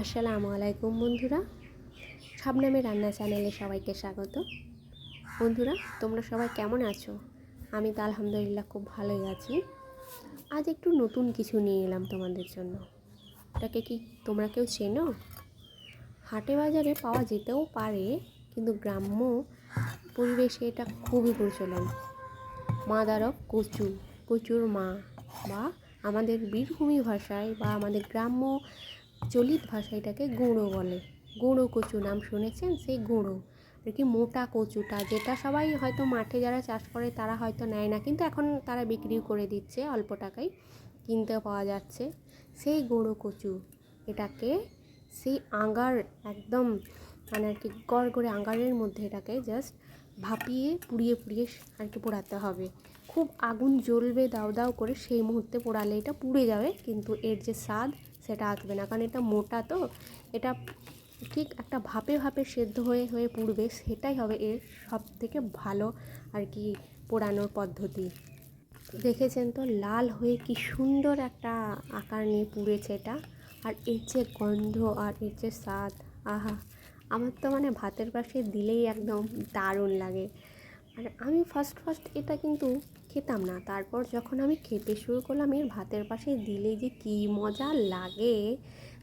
আসসালামু আলাইকুম বন্ধুরা। শাবনামে রান্না চ্যানেলে সবাইকে স্বাগত। বন্ধুরা, তোমরা সবাই কেমন আছো? আমি তো আলহামদুলিল্লাহ খুব ভালোই আছি। আজ একটু নতুন কিছু নিয়ে এলাম তোমাদের জন্য। এটাকে কি তোমরা কেউ চেনো? হাটে বাজারে পাওয়া যেতেও পারে, কিন্তু গ্রাম্য পরিবেশে এটা খুবই প্রচলন। মাদারক কচু, কচুর মা বা আমাদের বীরভূমি ভাষায় বা আমাদের গ্রাম্য চলিত ভাষায় এটাকে গুঁড়ো বলে। গুঁড়ো কচু নাম শুনেছেন? সেই গুঁড়ো। আর কি মোটা কচুটা, যেটা সবাই হয়তো মাঠে যারা চাষ করে তারা হয়তো নেয় না, কিন্তু এখন তারা বিক্রিও করে দিচ্ছে অল্প টাকায় কিনতে পাওয়া যাচ্ছে। সেই গুঁড়ো কচু, এটাকে সেই আঙার একদম মানে আর কি গড় করে আঙারের মধ্যে এটাকে জাস্ট ভাপিয়ে, পুড়িয়ে পুড়িয়ে আর কি পোড়াতে হবে। খুব আগুন জ্বলবে দাও দাও করে সেই মুহূর্তে পোড়ালে এটা পুড়ে যাবে, কিন্তু এর যে স্বাদ সেটা আসবে না। কারণ এটা মোটা তো, এটা ঠিক একটা ভাপে ভাপে সেদ্ধ হয়ে হয়ে পুড়বে, সেটাই হবে এর সব থেকে ভালো আর কি পোড়ানোর পদ্ধতি। দেখেছেন তো, লাল হয়ে কি সুন্দর একটা আকার নিয়ে পুড়েছে এটা। আর এর যে গন্ধ আর এর যে স্বাদ, আহা! আমার তো মানে ভাতের পাশে দিলেই একদম দারুণ লাগে। আর আমি ফার্স্ট ফার্স্ট এটা কিন্তু খেতাম না। তারপর যখন আমি খেতে শুরু করলাম, এর ভাতের পাশে দিলে যে কী মজা লাগে,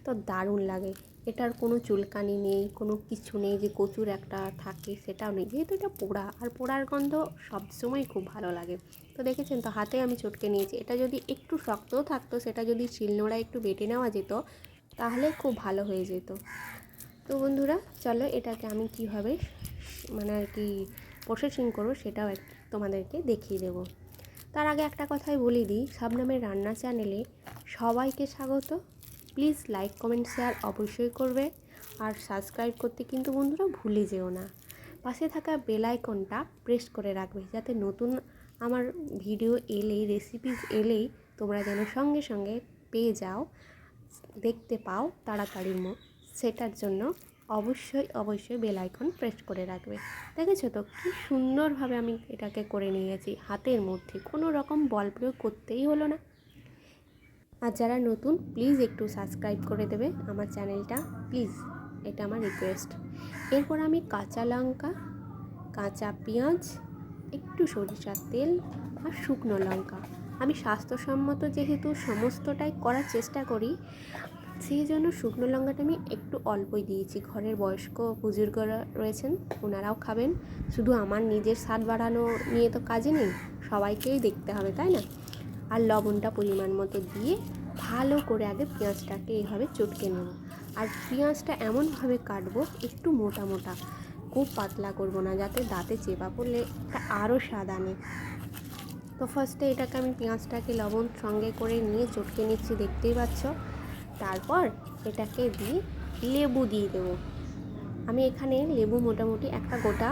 তো দারুণ লাগে। এটার কোনো চুলকানি নেই, কোনো কিছু নেই যে কচুর একটা থাকে, সেটাও নেই। যেহেতু এটা পোড়া, আর পোড়ার গন্ধ সবসময় খুব ভালো লাগে। তো দেখেছেন তো, হাতে আমি চটকে নিয়েছি। এটা যদি একটু শক্তও থাকতো, সেটা যদি শিলনোড়ায় একটু বেটে নেওয়া যেত, তাহলে খুব ভালো হয়ে যেত। তো বন্ধুরা, চলো এটাকে আমি কীভাবে মানে আর কি প্রসেসিং করব সেটাও এক, তোমাদেরকে দেখিয়ে দেব। তার আগে একটা কথাই বলে দিই নামের রান্না চ্যানেলে সবাইকে স্বাগত। প্লিজ লাইক কমেন্ট শেয়ার অবশ্যই করবে। আর সাবস্ক্রাইব করতে কিন্তু বন্ধুরা ভুলে যেও না। পাশে থাকা বেল আইকনটা প্রেস করে রাখবে, যাতে নতুন আমার ভিডিও এলেই রেসিপিস এলেই তোমরা যেন সঙ্গে সঙ্গে পেয়ে যাও, দেখতে পাও তাড়াতাড়ির সেটার জন্য। অবশ্যই অবশ্যই বেল আইকন প্রেস করে রাখবে। দেখেছ তো? কি সুন্দরভাবে আমি এটাকে করে নিয়েছি হাতের মধ্যে। কোনো রকম বল প্রয়োগ করতেই হলো না। আর যারা নতুন প্লিজ একটু সাবস্ক্রাইব করে দেবে আমার চ্যানেলটা প্লিজ এটা আমার রিকোয়েস্ট এরপর আমি কাঁচা লঙ্কা, কাঁচা পেঁয়াজ, একটু সরিষার তেল আর শুকনো লঙ্কা। আমি স্বাস্থ্যসম্মত যেহেতু সমস্তটাই করার চেষ্টা করি সেই জন্য শুকনো লঙ্কাটা আমি একটু অল্পই দিয়েছি। ঘরের বয়স্ক বুজুর্গরা রয়েছেন, ওনারাও খাবেন। শুধু আমার নিজের স্বাদ বাড়ানো নিয়ে তো কাজে নেই, সবাইকেই দেখতে হবে, তাই না? আর লবণটা পরিমাণ মতো দিয়ে ভালো করে আগে পেঁয়াজটাকে এইভাবে চটকে নেব। আর পেঁয়াজটা এমনভাবে কাটবো, একটু মোটা মোটা, খুব পাতলা করব না, যাতে দাঁতে চেপা পড়লে এটা আরও স্বাদ আনে। তো ফার্স্টে এটাকে আমি পেঁয়াজটাকে লবণ সঙ্গে করে নিয়ে চটকে নিচ্ছি, দেখতেই পাচ্ছ? তারপর এটাকে দিয়ে লেবু দিয়ে দেবো। আমি এখানে লেবু মোটামুটি একটা গোটা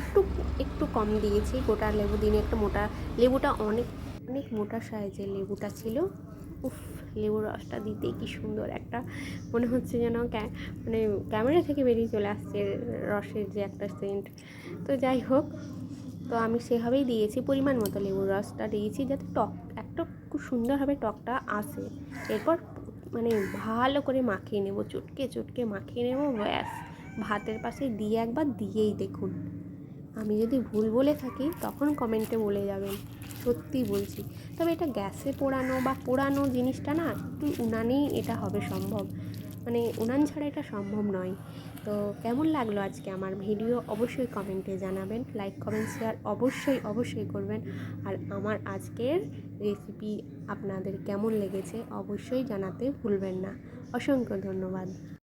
একটু একটু কম দিয়েছি। গোটা লেবু দিনে একটা মোটা, লেবুটা অনেক অনেক মোটা সাইজের লেবুটা ছিল। উফ, লেবুর রসটা দিতে কি সুন্দর একটা মনে হচ্ছে যেন মানে ক্যামেরা থেকে বেরিয়ে চলে আসছে রসের যে একটা সেন্ট তো যাই হোক, তো আমি সেভাবেই দিয়েছি, পরিমাণ মতো লেবুর রসটা দিয়েছি যাতে টক, একটা খুব সুন্দরভাবে টকটা আসে। এরপর ভালো করে মাখিয়ে নেব, চটকে চটকে মাখিয়ে নেব, ব্যাস। ভাতের পাশে দিয়ে একবার দিয়েই দেখুন। আমি যদি ভুল বলে থাকি, তখন কমেন্টে বলে যাবেন। সত্যি বলছি। তবে এটা গ্যাসে পোড়ানো বা পোড়ানো জিনিসটা না, একটু উনানেই এটা হবে সম্ভব। মানে উনান ছাড়া এটা সম্ভব নয়। তো কেমন লাগল আজকে আমার ভিডিও? অবশ্যই কমেন্টে জানাবেন। লাইক কমেন্ট শেয়ার অবশ্যই অবশ্যই করবেন। আর আমার আজকের রেসিপি আপনাদের কেমন লেগেছে অবশ্যই জানাতে ভুলবেন না। অসংখ্য ধন্যবাদ।